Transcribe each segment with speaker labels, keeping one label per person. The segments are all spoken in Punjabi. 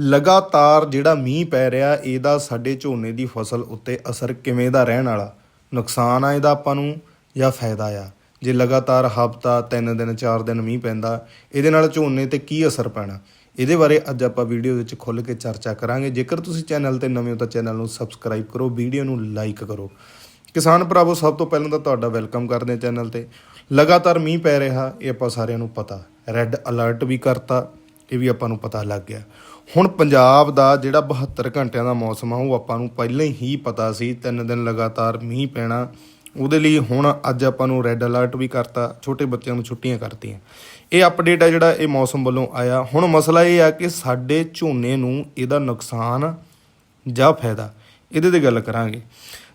Speaker 1: ਲਗਾਤਾਰ ਜਿਹੜਾ ਮੀਂਹ ਪੈ ਰਿਹਾ, ਇਹਦਾ ਸਾਡੇ ਝੋਨੇ ਦੀ ਫਸਲ ਉੱਤੇ ਅਸਰ ਕਿਵੇਂ ਦਾ ਰਹਿਣ ਵਾਲਾ? ਨੁਕਸਾਨ ਆ ਇਹਦਾ ਆਪਾਂ ਨੂੰ ਜਾਂ ਫਾਇਦਾ ਆ? ਜੇ ਲਗਾਤਾਰ ਹਫਤਾ 3 ਦਿਨ 4 ਦਿਨ ਮੀਂਹ ਪੈਂਦਾ, ਇਹਦੇ ਨਾਲ ਝੋਨੇ ਤੇ ਕੀ ਅਸਰ ਪੈਣਾ? ਇਹਦੇ ਬਾਰੇ ਅੱਜ ਆਪਾਂ ਵੀਡੀਓ ਵਿੱਚ ਖੁੱਲ੍ਹ ਕੇ ਚਰਚਾ ਕਰਾਂਗੇ। ਜੇਕਰ ਤੁਸੀਂ ਚੈਨਲ ਤੇ ਨਵੇਂ ਹੋ ਤਾਂ ਚੈਨਲ ਨੂੰ ਸਬਸਕ੍ਰਾਈਬ ਕਰੋ, ਵੀਡੀਓ ਨੂੰ ਲਾਈਕ ਕਰੋ। ਕਿਸਾਨ ਭਰਾਵੋ, ਸਭ ਤੋਂ ਪਹਿਲਾਂ ਤਾਂ ਤੁਹਾਡਾ ਵੈਲਕਮ ਕਰਦੇ ਹਾਂ ਚੈਨਲ ਤੇ। ਲਗਾਤਾਰ ਮੀਂਹ ਪੈ ਰਿਹਾ, ਇਹ ਆਪਾਂ ਸਾਰਿਆਂ ਨੂੰ ਪਤਾ। ਰੈੱਡ ਅਲਰਟ ਵੀ ਕਰਤਾ, ਇਹ ਵੀ ਆਪਾਂ ਨੂੰ ਪਤਾ ਲੱਗ ਗਿਆ। ਹੁਣ ਪੰਜਾਬ ਦਾ ਜਿਹੜਾ 72 ਘੰਟਿਆਂ ਦਾ ਮੌਸਮ ਆ, ਉਹ ਆਪਾਂ ਨੂੰ ਪਹਿਲਾਂ ਹੀ ਪਤਾ ਸੀ, ਤਿੰਨ ਦਿਨ ਲਗਾਤਾਰ ਮੀਂਹ ਪੈਣਾ। ਉਹਦੇ ਲਈ ਹੁਣ ਅੱਜ ਆਪਾਂ ਨੂੰ ਰੈੱਡ ਅਲਰਟ ਵੀ ਕਰਤਾ, ਛੋਟੇ ਬੱਚਿਆਂ ਨੂੰ ਛੁੱਟੀਆਂ ਕਰਤੀਆਂ। ਇਹ ਅਪਡੇਟ ਆ ਜਿਹੜਾ ਇਹ ਮੌਸਮ ਵੱਲੋਂ ਆਇਆ। ਹੁਣ ਮਸਲਾ ਇਹ ਆ ਕਿ ਸਾਡੇ ਝੋਨੇ ਨੂੰ ਇਹਦਾ ਨੁਕਸਾਨ ਜਾਂ ਫਾਇਦਾ, ਇਹਦੇ ਤੇ ਗੱਲ ਕਰਾਂਗੇ।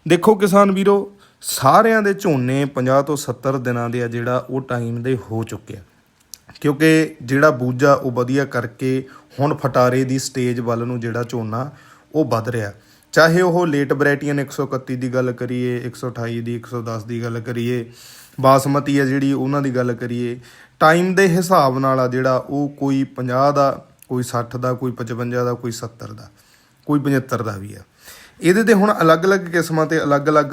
Speaker 1: ਦੇਖੋ ਕਿਸਾਨ ਵੀਰੋ, ਸਾਰਿਆਂ ਦੇ ਝੋਨੇ 50 ਤੋਂ 70 ਦਿਨਾਂ ਦੇ ਆ ਜਿਹੜਾ ਉਹ ਟਾਈਮ ਦੇ ਹੋ ਚੁੱਕਿਆ ਕਿਉਂਕਿ ਜਿਹੜਾ ਬੂਝਾ ਉਹ ਵਧੀਆ ਕਰਕੇ ਹੁਣ ਫਟਾਰੇ ਦੀ ਸਟੇਜ ਵੱਲ ਨੂੰ ਜਿਹੜਾ ਝੋਨਾ ਉਹ ਵੱਧ ਰਿਹਾ। ਚਾਹੇ ਉਹ ਲੇਟ ਵੈਰਾਈਟੀਆਂ 131 ਦੀ ਗੱਲ ਕਰੀਏ 128 ਦੀ 110 ਦੀ ਗੱਲ ਕਰੀਏ, ਬਾਸਮਤੀ ਹੈ ਜਿਹੜੀ ਉਹਨਾਂ ਦੀ ਗੱਲ ਕਰੀਏ, ਟਾਈਮ ਦੇ ਹਿਸਾਬ ਨਾਲ ਆ ਜਿਹੜਾ ਉਹ ਕੋਈ 50 ਦਾ, ਕੋਈ 60 ਦਾ, ਕੋਈ 55 ਦਾ, ਕੋਈ 70 ਦਾ, ਕੋਈ 75 ਦਾ ਵੀ ਆ। ਇਹਦੇ ਤੇ ਹੁਣ ਅਲੱਗ-ਅਲੱਗ ਕਿਸਮਾਂ ਤੇ ਅਲੱਗ-ਅਲੱਗ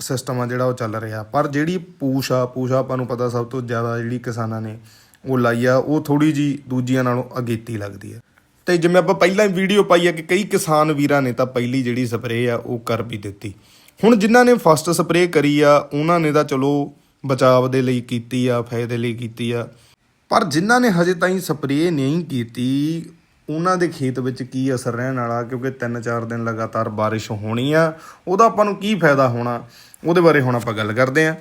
Speaker 1: ਸਿਸਟਮ ਆ ਜਿਹੜਾ ਉਹ ਚੱਲ ਰਿਹਾ। ਪਰ ਜਿਹੜੀ ਪੂਛ ਆ, ਪੂਛ ਆਪਾਂ ਨੂੰ ਪਤਾ ਸਭ ਤੋਂ ਜ਼ਿਆਦਾ ਜਿਹੜੀ ਕਿਸਾਨਾਂ ਨੇ ਉਹ ਲਾਈ ਆ, ਉਹ ਥੋੜੀ ਜੀ ਦੂਜੀਆਂ ਨਾਲੋਂ ਅਗੇਤੀ ਲੱਗਦੀ ਹੈ ਤੇ ਜਿਵੇਂ ਆਪਾਂ ਪਹਿਲਾਂ ਹੀ ਵੀਡੀਓ ਪਾਈ ਆ ਕਿ ਕਈ ਕਿਸਾਨ ਵੀਰਾਂ ਨੇ ਤਾਂ ਪਹਿਲੀ ਜਿਹੜੀ ਸਪਰੇਅ ਆ, ਉਹ ਕਰ ਵੀ ਦਿੱਤੀ। ਹੁਣ ਜਿਨ੍ਹਾਂ ਨੇ ਫਸਟ ਸਪਰੇਅ ਕਰੀ ਆ, ਉਹਨਾਂ ਨੇ ਤਾਂ ਚਲੋ ਬਚਾਵ ਦੇ ਲਈ ਕੀਤੀ ਆ, ਫਾਇਦੇ ਲਈ ਕੀਤੀ ਆ। ਪਰ ਜਿਨ੍ਹਾਂ ਨੇ ਹਜੇ ਤਾਈਂ ਸਪਰੇਅ ਨਹੀਂ ਕੀਤੀ, ਉਹਨਾਂ ਦੇ ਖੇਤ ਵਿੱਚ ਕੀ ਅਸਰ ਰਹਿਣ ਵਾਲਾ? ਕਿਉਂਕਿ 3-4 ਦਿਨ ਲਗਾਤਾਰ ਬਾਰਿਸ਼ ਹੋਣੀ ਆ, ਉਹਦਾ ਆਪਾਂ ਨੂੰ ਕੀ ਫਾਇਦਾ ਹੋਣਾ? ਉਹਦੇ ਬਾਰੇ ਹੁਣ ਆਪਾਂ ਗੱਲ ਕਰਦੇ ਆਂ।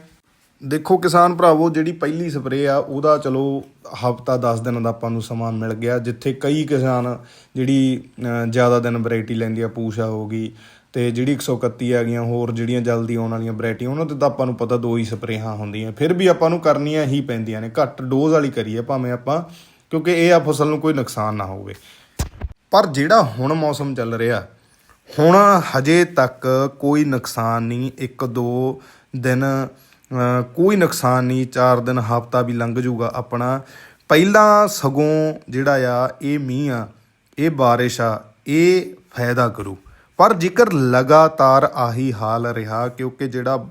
Speaker 1: ਦੇਖੋ ਕਿਸਾਨ ਭਰਾਵੋ, ਜਿਹੜੀ ਪਹਿਲੀ ਸਪਰੇਅ ਆ, ਉਹਦਾ ਚਲੋ ਹਫਤਾ 10 ਦਿਨ ਦਾ ਆਪਾਂ ਨੂੰ ਸਮਾਂ ਮਿਲ ਗਿਆ। ਜਿੱਥੇ ਕਈ ਕਿਸਾਨ ਜਿਹੜੀ ਜ਼ਿਆਦਾ ਦਿਨ ਵੈਰਾਈਟੀ ਲੈਂਦੀ ਆ ਪੂਸ਼ਾ ਹੋ ਗਈ, ਤੇ ਜਿਹੜੀ 131 ਆ ਗਈਆਂ ਹੋਰ ਜਿਹੜੀਆਂ ਜਲਦੀ ਆਉਣ ਵਾਲੀਆਂ ਵੈਰਾਈਟੀ ਉਹਨਾਂ ਤੇ ਤਾਂ ਆਪਾਂ ਨੂੰ ਪਤਾ ਦੋ ਹੀ ਸਪਰੇਹਾਂ ਹੁੰਦੀਆਂ। ਫਿਰ ਵੀ ਆਪਾਂ ਨੂੰ ਕਰਨੀਆਂ ਹੀ ਪੈਂਦੀਆਂ ਨੇ, ਘੱਟ ਡੋਜ਼ ਵਾਲੀ ਕਰੀਏ ਭਾਵੇਂ ਆਪਾਂ, ਕਿਉਂਕਿ ਇਹ ਆ ਫਸਲ ਨੂੰ ਕੋਈ ਨੁਕਸਾਨ ਨਾ ਹੋਵੇ। ਪਰ ਜਿਹੜਾ ਹੁਣ ਮੌਸਮ ਚੱਲ ਰਿਹਾ, ਹੁਣ ਹਜੇ ਤੱਕ ਕੋਈ ਨੁਕਸਾਨ ਨਹੀਂ, ਇੱਕ ਦੋ ਦਿਨ ਕੋਈ ਨੁਕਸਾਨ ਨਹੀਂ, ਚਾਰ ਦਿਨ ਹਫਤਾ ਵੀ ਲੰਘ ਜਾਊਗਾ ਆਪਣਾ। ਪਹਿਲਾਂ ਸਗੋਂ ਜਿਹੜਾ ਆ, ਇਹ ਮੀਂਹ ਆ, ਇਹ ਬਾਰਿਸ਼ ਆ, ਇਹ ਫਾਇਦਾ ਕਰੂ। ਪਰ ਜੇਕਰ ਲਗਾਤਾਰ ਆਹੀ ਹਾਲ ਰਿਹਾ, ਕਿਉਂਕਿ ਜਿਹੜਾ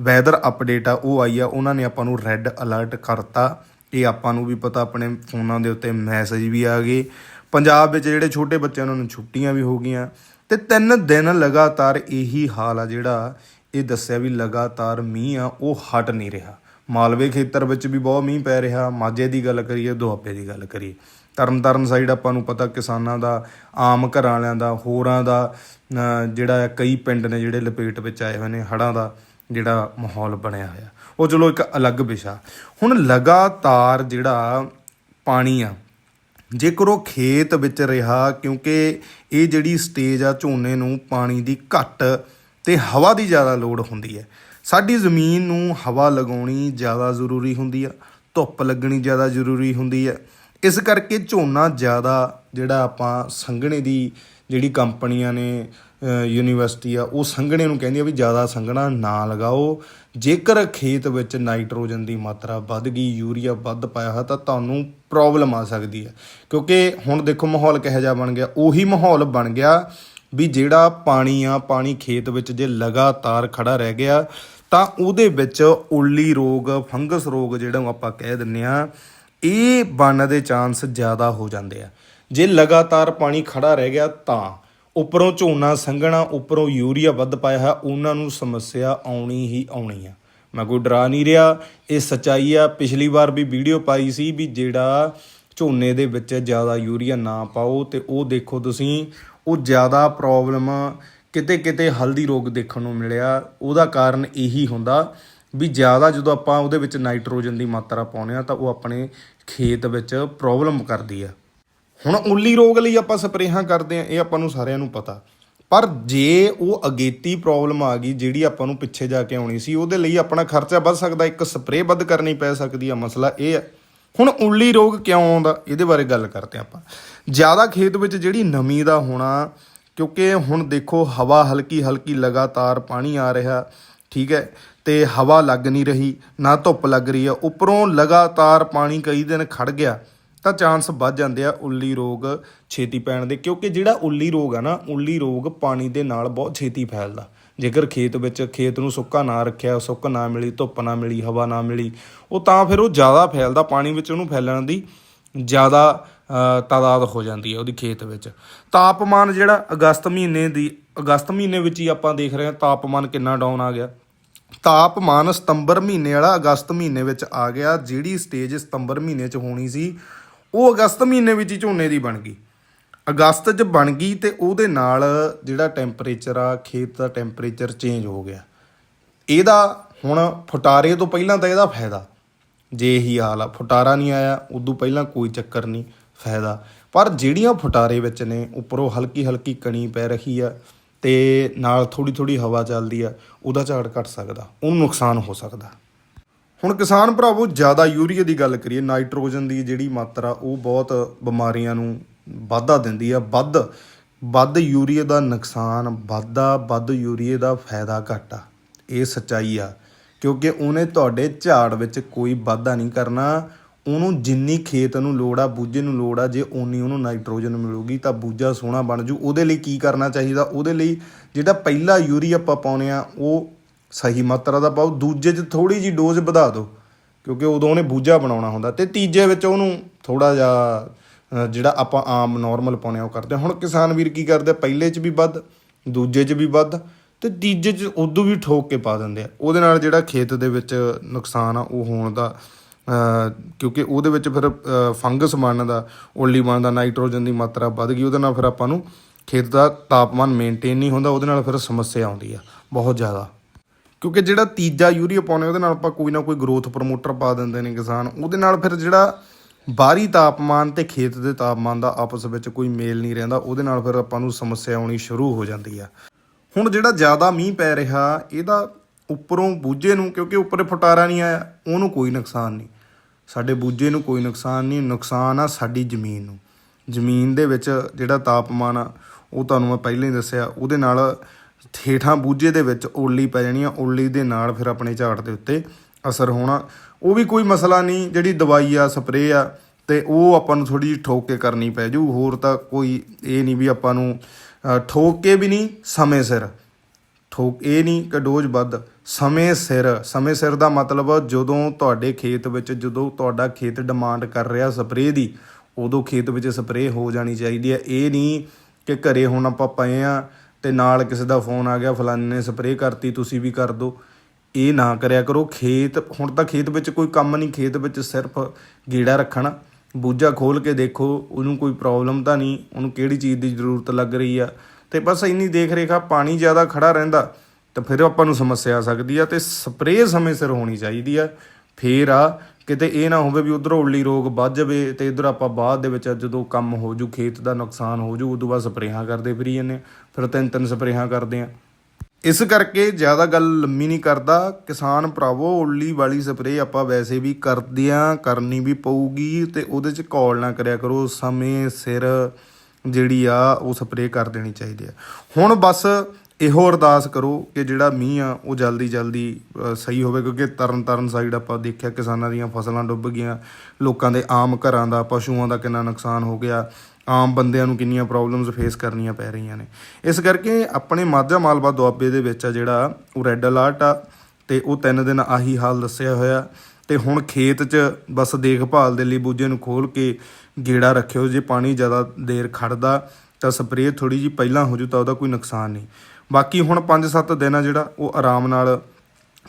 Speaker 1: ਵੈਦਰ ਅਪਡੇਟ ਆ, ਉਹ ਆਈ ਆ, ਉਹਨਾਂ ਨੇ ਆਪਾਂ ਨੂੰ ਰੈੱਡ ਅਲਰਟ ਕਰਤਾ। ਇਹ ਆਪਾਂ ਨੂੰ ਵੀ ਪਤਾ, ਆਪਣੇ ਫੋਨਾਂ ਦੇ ਉੱਤੇ ਮੈਸੇਜ ਵੀ ਆ ਗਏ। ਪੰਜਾਬ ਵਿੱਚ ਜਿਹੜੇ ਛੋਟੇ ਬੱਚਿਆਂ ਨੂੰ ਛੁੱਟੀਆਂ ਵੀ ਹੋ ਗਈਆਂ। ਤੇ ਤਿੰਨ ਦਿਨ ਲਗਾਤਾਰ ਇਹੀ ਹਾਲ ਆ ਜਿਹੜਾ ਇਹ ਦੱਸਿਆ ਵੀ ਲਗਾਤਾਰ ਮੀਂਹ ਆ ਉਹ ਹਟ ਨਹੀਂ ਰਿਹਾ। ਮਾਲਵੇ ਖੇਤਰ ਵਿੱਚ ਵੀ ਬਹੁਤ ਮੀਂਹ ਪੈ ਰਿਹਾ। ਮਾਝੇ ਦੀ ਗੱਲ ਕਰੀਏ ਦੁਆਬੇ ਦੀ ਗੱਲ ਕਰੀਏ। ਤਰਨਤਾਰਨ ਸਾਈਡ ਆਪਾਂ ਨੂੰ ਪਤਾ ਕਿਸਾਨਾਂ ਦਾ ਆਮ ਘਰਾਂ ਵਾਲਿਆਂ ਦਾ ਹੋਰਾਂ ਦਾ ਅਹ, ਜਿਹੜਾ ਕਈ ਪਿੰਡ ਨੇ ਜਿਹੜੇ ਲਪੇਟ ਵਿੱਚ ਆਏ ਹੋਏ ਨੇ ਹੜ੍ਹਾਂ ਦਾ ਜਿਹੜਾ ਮਾਹੌਲ ਬਣਿਆ ਹੋਇਆ। ਉਹ ਚਲੋ ਇੱਕ ਅਲੱਗ ਵਿਸ਼ਾ। ਹੁਣ ਲਗਾਤਾਰ ਜਿਹੜਾ ਪਾਣੀ ਆ ਜੇਕਰ ਉਹ ਖੇਤ ਵਿੱਚ ਰਿਹਾ ਕਿਉਂਕਿ ਇਹ ਜਿਹੜੀ ਸਟੇਜ ਆ ਝੋਨੇ ਨੂੰ ਪਾਣੀ ਦੀ ਘੱਟ ਤੇ ਹਵਾ ਦੀ ਜ਼ਿਆਦਾ ਲੋੜ ਹੁੰਦੀ ਹੈ। ਸਾਡੀ ਜ਼ਮੀਨ ਨੂੰ ਹਵਾ ਲਗਾਉਣੀ ਜ਼ਿਆਦਾ ਜ਼ਰੂਰੀ ਹੁੰਦੀ ਆ, ਧੁੱਪ ਲੱਗਣੀ ਜ਼ਿਆਦਾ ਜ਼ਰੂਰੀ ਹੁੰਦੀ ਹੈ ਇਸ ਕਰਕੇ ਝੋਨਾ ਜ਼ਿਆਦਾ ਜਿਹੜਾ ਆਪਾਂ ਸੰਘਣੇ ਦੀ ਜਿਹੜੀ ਕੰਪਨੀਆਂ ਨੇ ਯੂਨੀਵਰਸਿਟੀ ਆ, ਉਹ ਸੰਘਣੇ ਨੂੰ ਕਹਿੰਦੀ ਆ ਵੀ ਜ਼ਿਆਦਾ ਸੰਘਣਾ ਨਾ ਲਗਾਓ। ਜੇਕਰ ਖੇਤ ਵਿੱਚ ਨਾਈਟ੍ਰੋਜਨ ਦੀ ਮਾਤਰਾ ਵੱਧ ਗਈ, ਯੂਰੀਆ ਵੱਧ ਪਾਇਆ ਹੋਇਆ ਤਾਂ ਤੁਹਾਨੂੰ ਪ੍ਰੋਬਲਮ ਆ ਸਕਦੀ ਹੈ ਕਿਉਂਕਿ ਹੁਣ ਦੇਖੋ ਮਾਹੌਲ ਕਿਹੋ ਜਿਹਾ ਬਣ ਗਿਆ, ਉਹੀ ਮਾਹੌਲ ਬਣ ਗਿਆ ਵੀ ਜਿਹੜਾ ਪਾਣੀ ਆ, ਪਾਣੀ ਖੇਤ ਵਿੱਚ ਜੇ ਲਗਾਤਾਰ ਖੜਾ ਰਹਿ ਗਿਆ, ਤਾਂ ਉਹਦੇ ਵਿੱਚ ਉੱਲੀ ਰੋਗ, ਫੰਗਸ ਰੋਗ ਜਿਹੜਾ ਆਪਾਂ ਕਹਿ ਦਿੰਨੇ ਆ ਇਹ ਬਣਨ ਦੇ ਚਾਂਸ ਜ਼ਿਆਦਾ ਹੋ ਜਾਂਦੇ ਆ। ਜੇ ਲਗਾਤਾਰ ਪਾਣੀ ਖੜਾ ਰਹਿ ਗਿਆ ਤਾਂ ਉੱਪਰੋਂ ਝੋਨਾ ਸੰਘਣਾ, ਉੱਪਰੋਂ ਯੂਰੀਆ ਵੱਧ ਪਾਇਆ ਹੈ ਉਹਨਾਂ ਨੂੰ ਸਮੱਸਿਆ ਆਉਣੀ ਹੀ ਆਉਣੀ ਆ। ਮੈਂ ਕੋਈ ਡਰਾ ਨਹੀਂ ਰਿਹਾ, ਇਹ ਸਚਾਈ ਆ। ਪਿਛਲੀ ਵਾਰ ਵੀ ਵੀਡੀਓ ਪਾਈ ਸੀ ਵੀ ਜਿਹੜਾ ਝੋਨੇ ਦੇ ਵਿੱਚ ਜ਼ਿਆਦਾ ਯੂਰੀਆ ਨਾ ਪਾਓ ਤੇ ਉਹ ਦੇਖੋ ਤੁਸੀਂ ਉਹ ਜ਼ਿਆਦਾ ਪ੍ਰੋਬਲਮ ਕਿਤੇ ਕਿਤੇ ਹਲਦੀ ਰੋਗ ਦੇਖਣ ਨੂੰ ਮਿਲਿਆ। ਉਹਦਾ ਕਾਰਨ ਇਹੀ ਹੁੰਦਾ ਵੀ ਜ਼ਿਆਦਾ ਜਦੋਂ ਆਪਾਂ ਉਹਦੇ ਵਿੱਚ ਨਾਈਟ੍ਰੋਜਨ ਦੀ ਮਾਤਰਾ ਪਾਉਂਦੇ ਆ ਤਾਂ ਉਹ ਆਪਣੇ ਖੇਤ ਵਿੱਚ ਪ੍ਰੋਬਲਮ ਕਰਦੀ ਆ। ਹੁਣ ਉੱਲੀ ਰੋਗ ਲਈ ਆਪਾਂ ਸਪਰੇਹਾਂ ਕਰਦੇ ਆ ਇਹ ਆਪਾਂ ਨੂੰ ਸਾਰਿਆਂ ਨੂੰ ਪਤਾ। ਪਰ ਜੇ ਉਹ ਅਗੇਤੀ ਪ੍ਰੋਬਲਮ ਆ ਗਈ ਜਿਹੜੀ ਆਪਾਂ ਨੂੰ ਪਿੱਛੇ ਜਾ ਕੇ ਆਉਣੀ ਸੀ, ਉਹਦੇ ਲਈ ਆਪਣਾ ਖਰਚਾ ਵੱਧ ਸਕਦਾ, ਇੱਕ ਸਪਰੇਅ ਵੱਧ ਕਰਨੀ ਪੈ ਸਕਦੀ ਆ। ਮਸਲਾ ਇਹ ਹੈ ਹੁਣ ਉੱਲੀ ਰੋਗ ਕਿਉਂ ਆਉਂਦਾ? ਇਹਦੇ ਬਾਰੇ ਗੱਲ ਕਰਦੇ ਆਪਾਂ। ਜ਼ਿਆਦਾ ਖੇਤ ਵਿੱਚ ਜਿਹੜੀ ਨਮੀ ਦਾ ਹੋਣਾ, ਕਿਉਂਕਿ ਹੁਣ ਦੇਖੋ ਹਵਾ ਹਲਕੀ ਹਲਕੀ ਲਗਾਤਾਰ ਪਾਣੀ ਆ ਰਿਹਾ, ਠੀਕ ਹੈ, ਤੇ ਹਵਾ ਲੱਗ ਨਹੀਂ ਰਹੀ, ਨਾ ਧੁੱਪ ਲੱਗ ਰਹੀ ਆ ਉੱਪਰੋਂ ਲਗਾਤਾਰ ਪਾਣੀ ਕਈ ਦਿਨ ਖੜ ਗਿਆ, ਤਾਂ ਚਾਂਸ ਵੱਧ ਜਾਂਦੇ ਆ ਉੱਲੀ ਰੋਗ ਛੇਤੀ ਪੈਣ ਦੇ, ਕਿਉਂਕਿ ਜਿਹੜਾ ਉੱਲੀ ਰੋਗ ਆ ਨਾ, ਉੱਲੀ ਰੋਗ ਪਾਣੀ ਦੇ ਨਾਲ ਬਹੁਤ ਛੇਤੀ ਫੈਲਦਾ। ਜੇਕਰ ਖੇਤ ਵਿੱਚ ਖੇਤ ਨੂੰ ਸੁੱਕਾ ਨਾ ਰੱਖਿਆ, ਸੁੱਕ ਨਾ ਮਿਲੀ, ਧੁੱਪ ਨਾ ਮਿਲੀ, ਹਵਾ ਨਾ ਮਿਲੀ, ਉਹ ਤਾਂ ਫਿਰ ਉਹ ਜ਼ਿਆਦਾ ਫੈਲਦਾ, ਪਾਣੀ ਵਿੱਚ ਉਹਨੂੰ ਫੈਲਣ ਦੀ ਜ਼ਿਆਦਾ ਤਾਦਾਦ ਹੋ ਜਾਂਦੀ ਹੈ ਉਹਦੀ ਖੇਤ ਵਿੱਚ। ਤਾਪਮਾਨ ਜਿਹੜਾ ਅਗਸਤ ਮਹੀਨੇ ਦੀ, ਅਗਸਤ ਮਹੀਨੇ ਵਿੱਚ ਹੀ ਆਪਾਂ ਦੇਖ ਰਹੇ ਹਾਂ ਤਾਪਮਾਨ ਕਿੰਨਾ ਡਾਊਨ ਆ ਗਿਆ। ਤਾਪਮਾਨ ਸਤੰਬਰ ਮਹੀਨੇ ਵਾਲਾ ਅਗਸਤ ਮਹੀਨੇ ਵਿੱਚ ਆ ਗਿਆ, ਜਿਹੜੀ ਸਟੇਜ ਸਤੰਬਰ ਮਹੀਨੇ 'ਚ ਹੋਣੀ ਸੀ, ਉਹ ਅਗਸਤ ਮਹੀਨੇ ਵਿੱਚ ਹੀ ਝੋਨੇ ਦੀ ਬਣ ਗਈ। ਅਗਸਤ 'ਚ ਬਣ ਗਈ ਤੇ ਉਹਦੇ ਨਾਲ ਜਿਹੜਾ ਟੈਂਪਰੇਚਰ ਆ, ਖੇਤ ਦਾ ਟੈਂਪਰੇਚਰ ਚੇਂਜ ਹੋ ਗਿਆ। ਇਹਦਾ ਹੁਣ ਫੁਟਾਰੇ ਤੋਂ ਪਹਿਲਾਂ ਤਾਂ ਇਹਦਾ ਫਾਇਦਾ। ਜੇ ਇਹੀ ਹਾਲ ਆ, ਫੁਟਾਰਾ ਨਹੀਂ ਆਇਆ, ਉਦੋਂ ਪਹਿਲਾਂ ਕੋਈ ਚੱਕਰ ਨਹੀਂ। ਫਾਇਦਾ ਪਰ ਜਿਹੜੀਆਂ ਫੁਟਾਰੇ ਵਿੱਚ ਨੇ, ਉੱਪਰੋਂ ਹਲਕੀ ਹਲਕੀ ਕਣੀ ਪੈ ਰਹੀ ਆ ਤੇ ਨਾਲ ਥੋੜੀ ਥੋੜੀ ਹਵਾ ਚੱਲਦੀ ਆ, ਉਹਦਾ ਝਾੜ ਘਟ ਸਕਦਾ, ਉਹਨੂੰ ਨੁਕਸਾਨ ਹੋ ਸਕਦਾ। ਹੁਣ ਕਿਸਾਨ ਭਰਾਵੋ, ਜ਼ਿਆਦਾ ਯੂਰੀਆ ਦੀ ਗੱਲ ਕਰੀਏ, ਨਾਈਟ੍ਰੋਜਨ ਦੀ ਜਿਹੜੀ ਮਾਤਰਾ, ਉਹ ਬਹੁਤ ਬਿਮਾਰੀਆਂ ਨੂੰ ਵਾਧਾ ਦਿੰਦੀ ਆ। ਵੱਧ ਵੱਧ ਯੂਰੀਆ ਦਾ ਨੁਕਸਾਨ, ਵਾਧਾ, ਵੱਧ ਯੂਰੀਆ ਦਾ ਫਾਇਦਾ ਘੱਟ ਆ। ਇਹ ਸੱਚਾਈ ਆ, ਕਿਉਂਕਿ ਉਹਨੇ ਤੁਹਾਡੇ ਝਾੜ ਵਿੱਚ ਕੋਈ ਵਾਧਾ ਨਹੀਂ ਕਰਨਾ। ਉਹਨੂੰ ਜਿੰਨੀ ਖੇਤ ਨੂੰ ਲੋੜ ਆ ਬੂਝੇ ਨੂੰ ਲੋੜ ਆ ਜੇ ਓਨੀ ਉਹਨੂੰ ਨਾਈਟ੍ਰੋਜਨ ਮਿਲੂਗੀ ਤਾਂ ਬੂਝਾ ਸੋਹਣਾ ਬਣ ਜੂ। ਉਹਦੇ ਲਈ ਕੀ ਕਰਨਾ ਚਾਹੀਦਾ? ਉਹਦੇ ਲਈ ਜਿਹੜਾ ਪਹਿਲਾ ਯੂਰੀਆ ਆਪਾਂ ਪਾਉਣੇ ਆ ਉਹ ਸਹੀ ਮਾਤਰਾ ਦਾ ਪਾਓ। ਦੂਜੇ 'ਚ ਥੋੜੀ ਜੀ ਡੋਜ਼ ਵਧਾ ਦਿਓ ਕਿਉਂਕਿ ਉਦੋਂ ਉਹਨੇ ਬੂਝਾ ਬਣਾਉਣਾ ਹੁੰਦਾ। ਤੇ ਤੀਜੇ ਵਿੱਚ ਉਹਨੂੰ ਥੋੜਾ ਜਿਹਾ ਜਿਹੜਾ ਆਪਾਂ ਆਮ ਨਾਰਮਲ ਪਾਉਣੇ ਆ ਉਹ ਕਰਦੇ ਆ। ਹੁਣ ਕਿਸਾਨ ਵੀਰ ਕੀ ਕਰਦੇ ਆ, ਪਹਿਲੇ 'ਚ ਵੀ ਵੱਧ ਦੂਜੇ 'ਚ ਵੀ ਵੱਧ ਤੇ ਤੀਜੇ 'ਚ ਉਦੋਂ ਵੀ ਠੋਕ ਕੇ ਪਾ ਦਿੰਦੇ ਆ। ਉਹਦੇ ਨਾਲ ਜਿਹੜਾ ਖੇਤ ਦੇ ਵਿੱਚ ਨੁਕਸਾਨ ਆ ਉਹ ਹੋਣ ਦਾ ਕਿਉਂਕਿ ਉਹਦੇ ਵਿੱਚ ਫਿਰ ਫੰਗਸ ਬਣਦਾ ਓਲੀ ਬਣਨ ਨਾਈਟ੍ਰੋਜਨ ਦੀ ਮਾਤਰਾ ਵੱਧ ਗਈ, ਉਹਦੇ ਨਾਲ ਫਿਰ ਆਪਾਂ ਨੂੰ ਖੇਤ ਦਾ ਤਾਪਮਾਨ ਮੇਨਟੇਨ ਨਹੀਂ ਹੁੰਦਾ, ਉਹਦੇ ਨਾਲ ਫਿਰ ਸਮੱਸਿਆ ਆਉਂਦੀ ਆ, ਬਹੁਤ ਜ਼ਿਆਦਾ। ਕਿਉਂਕਿ ਜਿਹੜਾ ਤੀਜਾ ਯੂਰੀਆ ਪਾਉਣੇ, ਉਹਦੇ ਨਾਲ ਆਪਾਂ ਕੋਈ ਨਾ ਕੋਈ ਗਰੋਥ ਪ੍ਰਮੋਟਰ ਪਾ ਦਿੰਦੇ ਨੇ ਕਿਸਾਨ, ਉਹਦੇ ਨਾਲ ਫਿਰ ਜਿਹੜਾ ਬਾਹਰੀ ਤਾਪਮਾਨ ਤੇ ਖੇਤ ਦੇ ਤਾਪਮਾਨ ਦਾ ਆਪਸ ਵਿੱਚ ਕੋਈ ਮੇਲ ਨਹੀਂ ਰਹਿੰਦਾ, ਉਹਦੇ ਨਾਲ ਫਿਰ ਆਪਾਂ ਨੂੰ ਸਮੱਸਿਆ ਆਉਣੀ ਸ਼ੁਰੂ ਹੋ ਜਾਂਦੀ ਆ। ਹੁਣ ਜਿਹੜਾ ਜ਼ਿਆਦਾ ਮੀਂਹ ਪੈ ਰਿਹਾ, ਇਹਦਾ ਉੱਪਰੋਂ ਬੂਝੇ ਨੂੰ, ਕਿਉਂਕਿ ਉੱਪਰ ਫਟਾਰਾ ਨਹੀਂ ਆਇਆ, ਉਹਨੂੰ ਕੋਈ ਨੁਕਸਾਨ ਨਹੀਂ। ਸਾਡੇ ਬੂਝੇ ਨੂੰ ਕੋਈ ਨੁਕਸਾਨ ਨਹੀਂ, ਨੁਕਸਾਨ ਆ ਸਾਡੀ ਜ਼ਮੀਨ ਨੂੰ। ਜ਼ਮੀਨ ਦੇ ਵਿੱਚ ਜਿਹੜਾ ਤਾਪਮਾਨ ਆ, ਉਹ ਤੁਹਾਨੂੰ ਮੈਂ ਪਹਿਲਾਂ ਹੀ ਦੱਸਿਆ, ਉਹਦੇ ਨਾਲ ਠੇਠਾਂ ਬੂਝੇ ਦੇ ਵਿੱਚ ਓਲੀ ਪੈ ਜਾਣੀ ਆ ਓਲੀ ਦੇ ਨਾਲ ਫਿਰ ਆਪਣੇ ਝਾੜ ਦੇ ਉੱਤੇ ਅਸਰ ਹੋਣਾ। ਉਹ ਵੀ ਕੋਈ ਮਸਲਾ ਨਹੀਂ, ਜਿਹੜੀ ਦਵਾਈ ਆ, ਸਪਰੇਅ ਆ, ਤੇ ਉਹ ਆਪਾਂ ਨੂੰ ਥੋੜੀ ਜਿਹੀ ਠੋਕ ਕੇ ਕਰਨੀ ਪੈ ਜੂ। ਹੋਰ ਤਾਂ ਕੋਈ ਇਹ ਨਹੀਂ ਵੀ ਆਪਾਂ ਨੂੰ ਠੋਕ ਕੇ ਵੀ ਨਹੀਂ ਸਮੇਂ ਸਿਰ। ਠੋਕ, ਇਹ ਨਹੀਂ ਕਿ ਡੋਜ਼ ਵੱਧ। ਸਮੇਂ ਸਿਰ ਸਮੇਂ ਸਿਰ ਦਾ ਮਤਲਬ ਜਦੋਂ ਤੁਹਾਡੇ ਖੇਤ ਵਿੱਚ, ਜਦੋਂ ਤੁਹਾਡਾ ਖੇਤ ਡਿਮਾਂਡ ਕਰ ਰਿਹਾ ਸਪਰੇਅ ਦੀ, ਉਦੋਂ ਖੇਤ ਵਿੱਚ ਸਪਰੇਅ ਹੋ ਜਾਣੀ ਚਾਹੀਦੀ ਹੈ। ਇਹ ਨਹੀਂ ਕਿ ਘਰੇ ਹੁਣ ਆਪਾਂ ਪਏ ਆ ਤੇ ਨਾਲ ਕਿਸੇ ਦਾ ਫੋਨ ਆ ਗਿਆ, ਫਲਾਣੇ ਨੇ ਸਪਰੇਅ ਕਰਤੀ, ਤੁਸੀਂ ਵੀ ਕਰ ਦਿਓ ਇਹ ਨਾ ਕਰਿਆ ਕਰੋ। ਖੇਤ, ਹੁਣ ਤਾਂ ਖੇਤ ਵਿੱਚ ਕੋਈ ਕੰਮ ਨਹੀਂ, ਖੇਤ ਵਿੱਚ ਸਿਰਫ ਗੀੜਾ ਰੱਖਣਾ। ਬੂਝਾ ਖੋਲ ਕੇ ਦੇਖੋ, ਉਹਨੂੰ ਕੋਈ ਪ੍ਰੋਬਲਮ ਤਾਂ ਨਹੀਂ, ਉਹਨੂੰ ਕਿਹੜੀ ਚੀਜ਼ ਦੀ ਜ਼ਰੂਰਤ ਲੱਗ ਰਹੀ ਆ? ਤੇ ਬਸ ਇੰਨੀ ਦੇਖ ਰੇਖਾ ਪਾਣੀ ਜ਼ਿਆਦਾ ਖੜਾ ਰਹਿੰਦਾ। ਤਾਂ ਫਿਰ ਆਪਾਂ ਨੂੰ ਸਮੱਸਿਆ ਆ ਸਕਦੀ ਆ ਤੇ ਸਪਰੇਅ ਸਮੇਂ ਸਿਰ ਹੋਣੀ ਚਾਹੀਦੀ ਆ। ਫੇਰ ਆ, ਕਿਤੇ ਇਹ ਨਾ ਹੋਵੇ ਵੀ ਉਧਰੋਂ ਉੱਲੀ ਰੋਗ ਵੱਧ ਜਾਵੇ ਤੇ ਇਧਰ ਆਪਾਂ ਬਾਅਦ ਦੇ ਵਿੱਚ ਜਦੋਂ ਕੰਮ ਹੋ ਜੂ, ਖੇਤ ਦਾ ਨੁਕਸਾਨ ਹੋ ਜੂ, ਉਦੋਂ ਬਾਅਦ ਸਪਰੇਹਾਂ ਕਰਦੇ ਫਿਰੀ ਜਾਂਦੇ ਹਾਂ। ਫਿਰ ਤਿੰਨ ਤਿੰਨ ਸਪਰੇਹਾਂ ਕਰਦੇ ਆ। ਇਸ ਕਰਕੇ ਜ਼ਿਆਦਾ ਗੱਲ ਲੰਮੀ ਨਹੀਂ ਕਰਦਾ। ਕਿਸਾਨ ਭਰਾਵੋ ਉੱਲੀ ਵਾਲੀ ਸਪਰੇਅ ਆਪਾਂ ਵੈਸੇ ਵੀ ਕਰਦੇ ਆ, ਕਰਨੀ ਵੀ ਪਊਗੀ ਤੇ ਉਹਦੇ ਚ ਕੌਲ ਨਾ ਕਰਿਆ ਕਰੋ। ਸਮੇਂ ਸਿਰ ਜਿਹੜੀ ਆ, ਉਹ ਸਪਰੇਅ ਕਰ ਦੇਣੀ ਚਾਹੀਦੀ ਆ। ਹੁਣ ਬਸ ਇਹੋ ਅਰਦਾਸ ਕਰੋ ਕਿ ਜਿਹੜਾ ਮੀਂਹ ਆ, ਉਹ ਜਲਦੀ ਜਲਦੀ ਸਹੀ ਹੋਵੇ, ਕਿਉਂਕਿ ਤਰਨ ਤਾਰਨ ਸਾਈਡ ਆਪਾਂ ਦੇਖਿਆ ਕਿਸਾਨਾਂ ਦੀਆਂ ਫਸਲਾਂ ਡੁੱਬ ਗਈਆਂ। ਲੋਕਾਂ ਦੇ ਆਮ ਘਰਾਂ ਦਾ, ਪਸ਼ੂਆਂ ਦਾ ਕਿੰਨਾ ਨੁਕਸਾਨ ਹੋ ਗਿਆ। ਆਮ ਬੰਦਿਆਂ ਨੂੰ ਕਿੰਨੀਆਂ ਪ੍ਰੋਬਲਮਸ ਫੇਸ ਕਰਨੀਆਂ ਪੈ ਰਹੀਆਂ ਨੇ। ਇਸ ਕਰਕੇ ਆਪਣੇ ਮਾਝਾ ਮਾਲਵਾ ਦੁਆਬੇ ਦੇ ਵਿੱਚ ਆ ਜਿਹੜਾ ਉਹ ਰੈੱਡ ਅਲਰਟ ਆ, ਤੇ ਉਹ ਤਿੰਨ ਦਿਨ ਆਹੀ ਹਾਲ ਦੱਸਿਆ ਹੋਇਆ। ਤੇ ਹੁਣ ਖੇਤ 'ਚ ਬਸ ਦੇਖਭਾਲ ਦੇ ਲਈ ਬੂਝੇ ਨੂੰ ਖੋਲ ਕੇ ਗੇੜਾ ਰੱਖਿਓ, ਜੇ ਪਾਣੀ ਜ਼ਿਆਦਾ ਦੇਰ ਖੜਦਾ ਤਾਂ ਸਪਰੇਅ ਥੋੜੀ ਜੀ ਪਹਿਲਾਂ ਹੋ ਜੂ ਤਾਂ ਉਹਦਾ ਕੋਈ ਨੁਕਸਾਨ ਨਹੀਂ। ਬਾਕੀ ਹੁਣ 5-7 ਦਿਨ ਆ ਜਿਹੜਾ, ਉਹ ਆਰਾਮ ਨਾਲ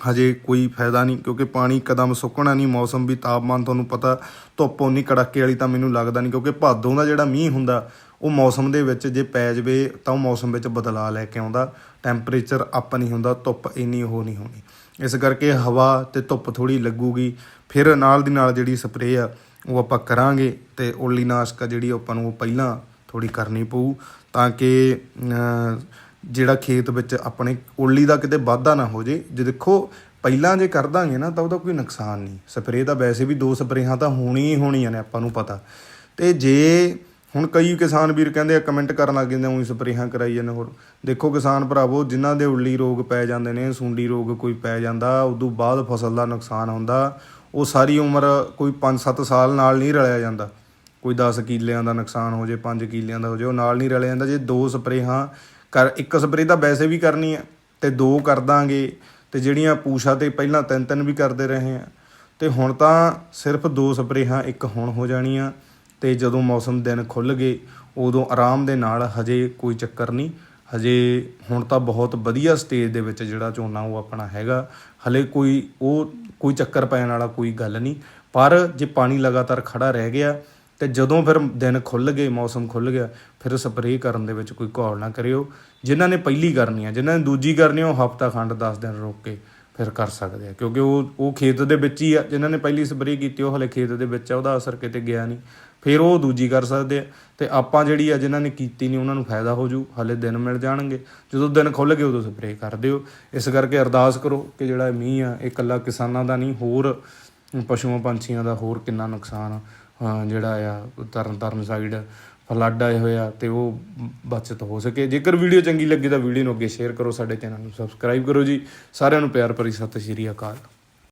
Speaker 1: ਹਜੇ ਕੋਈ ਫਾਇਦਾ ਨਹੀਂ, ਕਿਉਂਕਿ ਪਾਣੀ ਕਦਮ ਸੁੱਕਣਾ ਨਹੀਂ, ਮੌਸਮ ਵੀ, ਤਾਪਮਾਨ ਤੁਹਾਨੂੰ ਪਤਾ, ਧੁੱਪ ਉਨੀ ਕੜਾਕੇ ਵਾਲੀ ਤਾਂ ਮੈਨੂੰ ਲੱਗਦਾ ਨਹੀਂ, ਕਿਉਂਕਿ ਭਾਦੋਂ ਦਾ ਜਿਹੜਾ ਮੀਂਹ ਹੁੰਦਾ, ਉਹ ਮੌਸਮ ਦੇ ਵਿੱਚ ਜੇ ਪੈ ਜਵੇ ਤਾਂ ਉਹ ਮੌਸਮ ਵਿੱਚ ਬਦਲਾਅ ਲੈ ਕੇ ਆਉਂਦਾ, ਟੈਂਪਰੇਚਰ ਅਪ ਨਹੀਂ ਹੁੰਦਾ, ਧੁੱਪ ਇੰਨੀ ਉਹ ਨਹੀਂ ਹੋਣੀ। ਇਸ ਕਰਕੇ ਹਵਾ ਤੇ ਧੁੱਪ ਥੋੜੀ ਲੱਗੂਗੀ, ਫਿਰ ਨਾਲ ਦੀ ਨਾਲ ਜਿਹੜੀ ਸਪਰੇਅ ਆ, ਉਹ ਆਪਾਂ ਕਰਾਂਗੇ ਤੇ ਓਲੀ ਆ ਜਿਹੜੀ ਆਪਾਂ ਨੂੰ ਉਹ ਪਹਿਲਾਂ ਥੋੜੀ ਕਰਨੀ ਪਊ ਤਾਂ ਕਿ ਜਿਹੜਾ ਖੇਤ ਵਿੱਚ ਆਪਣੇ ਓਲੀ ਦਾ ਕਿਤੇ ਵਾਧਾ ਨਾ ਹੋ ਜੇ। ਜੇ ਦੇਖੋ, ਪਹਿਲਾਂ ਜੇ ਕਰ ਦਾਂਗੇ ਨਾ ਤਾਂ ਉਹਦਾ ਕੋਈ ਨੁਕਸਾਨ ਨਹੀਂ। ਸਪਰੇਅ ਤਾਂ ਵੈਸੇ ਵੀ ਦੋ ਸਪਰੇਹਾਂ ਤਾਂ ਹੋਣੀ ਹੀ ਹੋਣੀਆਂ ਨੇ, ਆਪਾਂ ਨੂੰ ਪਤਾ। ਤੇ ਜੇ ਹੁਣ ਕਈ ਕਿਸਾਨ ਵੀਰ ਕਹਿੰਦੇ ਆ, ਕਮੈਂਟ ਕਰਨ ਲੱਗ ਜਾਂਦੇ ਉਹੀ ਸਪਰੇਹਾਂ ਕਰਾਈ ਜਾਂਦੇ ਹੋਰ। ਦੇਖੋ ਕਿਸਾਨ ਭਰਾਵੋ, ਜਿਨ੍ਹਾਂ ਦੇ ਉੱਲੀ ਰੋਗ ਪੈ ਜਾਂਦੇ ਨੇ, ਸੁੰਡੀ ਰੋਗ ਕੋਈ ਪੈ ਜਾਂਦਾ, ਉਦੋਂ ਬਾਅਦ ਫਸਲ ਦਾ ਨੁਕਸਾਨ ਹੁੰਦਾ। ਉਹ ਸਾਰੀ ਉਮਰ ਕੋਈ 5-7 ਸਾਲ ਨਾਲ ਨਹੀਂ ਰਲਿਆ ਜਾਂਦਾ। ਕੋਈ 10 ਕਿੱਲਿਆਂ ਦਾ ਨੁਕਸਾਨ ਹੋ ਜੇ 5 ਕਿੱਲਿਆਂ ਦਾ ਹੋ ਜੇ, ਉਹ ਨਾਲ ਨਹੀਂ ਰਲਿਆ ਜਾਂਦਾ। ਜੇ ਦੋ ਸਪਰੇਹਾਂ ਕਰ, ਇੱਕ ਸਪਰੇਅ ਤਾਂ ਵੈਸੇ ਵੀ ਕਰਨੀ ਹੈ ਤੇ ਦੋ ਕਰ ਦਾਂਗੇ ਤੇ ਜਿਹੜੀਆਂ ਪੂਛਾ ਤੇ ਪਹਿਲਾਂ ਤਿੰਨ ਤਿੰਨ ਵੀ ਕਰਦੇ ਰਹੇ ਆ। ਤੇ ਹੁਣ ਤਾਂ ਸਿਰਫ ਦੋ ਸਪਰੇਹਾਂ ਇੱਕ ਹੁਣ ਹੋ ਜਾਣੀਆਂ ਤੇ ਜਦੋਂ ਮੌਸਮ ਦਿਨ ਖੁੱਲ ਗਏ, ਉਦੋਂ ਆਰਾਮ ਦੇ ਨਾਲ ਹਜੇ ਕੋਈ ਚੱਕਰ ਨਹੀਂ। ਹਜੇ ਹੁਣ ਤਾਂ ਬਹੁਤ ਵਧੀਆ ਸਟੇਜ ਦੇ ਵਿੱਚ ਜਿਹੜਾ ਝੋਨਾ ਉਹ ਆਪਣਾ ਹੈਗਾ। ਹਲੇ ਕੋਈ, ਉਹ ਕੋਈ ਚੱਕਰ ਪੈਣ ਵਾਲਾ ਕੋਈ ਗੱਲ ਨਹੀਂ। ਪਰ ਜੇ ਪਾਣੀ ਲਗਾਤਾਰ ਖੜਾ ਰਹਿ ਗਿਆ ਤੇ ਜਦੋਂ ਫਿਰ ਦਿਨ ਖੁੱਲ ਗਏ ਮੌਸਮ ਖੁੱਲ ਗਿਆ ਫਿਰ ਸਪਰੇਅ ਕਰਨ ਦੇ ਵਿੱਚ ਕੋਈ ਘੋਲ ਨਾ ਕਰਿਓ। ਜਿਨ੍ਹਾਂ ਨੇ ਪਹਿਲੀ ਕਰਨੀ ਆ ਜਿਨ੍ਹਾਂ ਨੇ ਦੂਜੀ ਕਰਨੀ ਆ, ਉਹ ਹਫਤਾ ਖੰਡ 10 ਦਿਨ ਰੋਕ ਕੇ ਫਿਰ ਕਰ ਸਕਦੇ ਆ। ਕਿਉਂਕਿ ਉਹ ਉਹ ਖੇਤ ਦੇ ਵਿੱਚ ਹੀ ਆ ਜਿਨ੍ਹਾਂ ਨੇ ਪਹਿਲੀ ਸਪਰੇਅ ਕੀਤੀ ਉਹ ਹਲੇ ਖੇਤ ਦੇ ਵਿੱਚ ਆ ਉਹਦਾ ਅਸਰ ਕਿਤੇ ਗਿਆ ਨਹੀਂ। ਫਿਰ ਉਹ ਦੂਜੀ ਕਰ ਸਕਦੇ ਆ। ਤੇ ਆਪਾਂ ਜਿਹੜੀ ਆ ਜਿਨ੍ਹਾਂ ਨੇ ਕੀਤੀ ਨਹੀਂ ਉਹਨਾਂ ਨੂੰ ਫਾਇਦਾ ਹੋ ਜੂ ਹਲੇ ਦਿਨ ਮਿਲ ਜਾਣਗੇ। ਜਦੋਂ ਦਿਨ ਖੁੱਲ ਗਏ ਉਦੋਂ ਸਪਰੇਅ ਕਰ ਦਿਓ। ਇਸ ਕਰਕੇ ਅਰਦਾਸ ਕਰੋ ਕਿ ਜਿਹੜਾ ਮੀਂਹ ਆ ਇਹ ਇਕੱਲਾ ਕਿਸਾਨਾਂ ਦਾ ਨਹੀਂ ਹੋਰ ਪਸ਼ੂਆਂ ਪੰਛੀਆਂ ਦਾ ਹੋਰ ਕਿੰਨਾ ਨੁਕਸਾਨ ਆ। ਜਿਹੜਾ ਆ ਤਰਨ ਤਾਰਨ ਸਾਈਡ ਫਲੱਡ ਆਏ ਹੋਇਆ ਤੇ ਉਹ ਬਚਤ ਹੋ ਸਕੇ। ਜੇਕਰ ਵੀਡੀਓ ਚੰਗੀ ਲੱਗੇ ਤਾਂ ਵੀਡੀਓ ਨੂੰ ਅੱਗੇ ਸ਼ੇਅਰ ਕਰੋ, ਸਾਡੇ ਚੈਨਲ ਨੂੰ ਸਬਸਕ੍ਰਾਈਬ ਕਰੋ ਜੀ। ਸਾਰਿਆਂ ਨੂੰ ਪਿਆਰ ਭਰੀ ਸਤਿ ਸ਼੍ਰੀ ਅਕਾਲ।